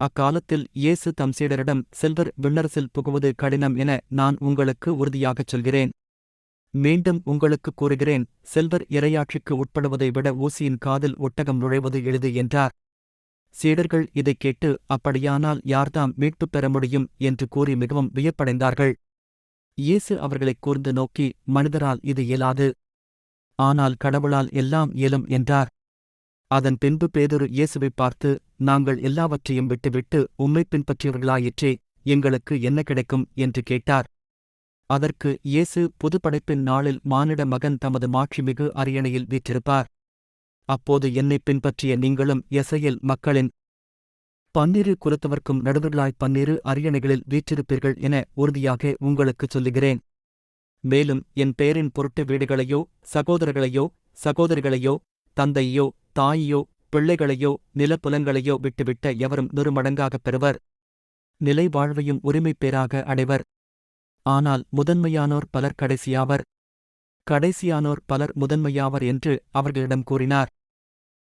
அக்காலத்தில் இயேசு தம் சீடரிடம் செல்வர் விண்ணரசில் புகுவது கடினம் என நான் உங்களுக்கு உறுதியாகச் சொல்கிறேன். மீண்டும் உங்களுக்குக் கூறுகிறேன் செல்வர் இரையாட்சிக்கு உட்படுவதை விட ஊசியின் காதில் ஒட்டகம் நுழைவது எளிது என்றார். சீடர்கள் இதைக் கேட்டு அப்படியானால் யார்தாம் மீட்புப் பெற முடியும்? என்று கூறி மிகவும் வியப்படைந்தார்கள். இயேசு அவர்களைக் கூர்ந்து நோக்கி மனிதரால் இது இயலாது. ஆனால் கடவுளால் எல்லாம் இயலும் என்றார். அதன் பின்பு பேதொரு இயேசுவைப் பார்த்து நாங்கள் எல்லாவற்றையும் விட்டுவிட்டு உம்மைப் பின்பற்றியவர்களாயிற்றே எங்களுக்கு என்ன கிடைக்கும்? என்று கேட்டார். அதற்கு இயேசு புதுப்படைப்பின் நாளில் மானிட மகன் தமது மாட்சிமிகு அரியணையில் வீற்றிருப்பார். அப்போது என்னைப் பின்பற்றிய நீங்களும் எசையில் மக்களின் பன்னிரு குலத்தவர்க்கும் நடுவர்களாய் பன்னிரு அரியணைகளில் வீற்றிருப்பீர்கள் என உறுதியாக உங்களுக்குச் சொல்லுகிறேன். மேலும் என் பெயரின் பொருட்டு வீடுகளையோ சகோதரர்களையோ சகோதரிகளையோ தந்தையோ தாயையோ பிள்ளைகளையோ நிலப்புலங்களையோ விட்டுவிட்ட எவரும் நுறுமடங்காகப் பெறுவர். நிலை வாழ்வையும் உரிமைப் பேராக அடைவர். ஆனால் முதன்மையானோர் பலர் கடைசியாவர். கடைசியானோர் பலர் முதன்மையாவர் என்று அவர்களிடம் கூறினார்.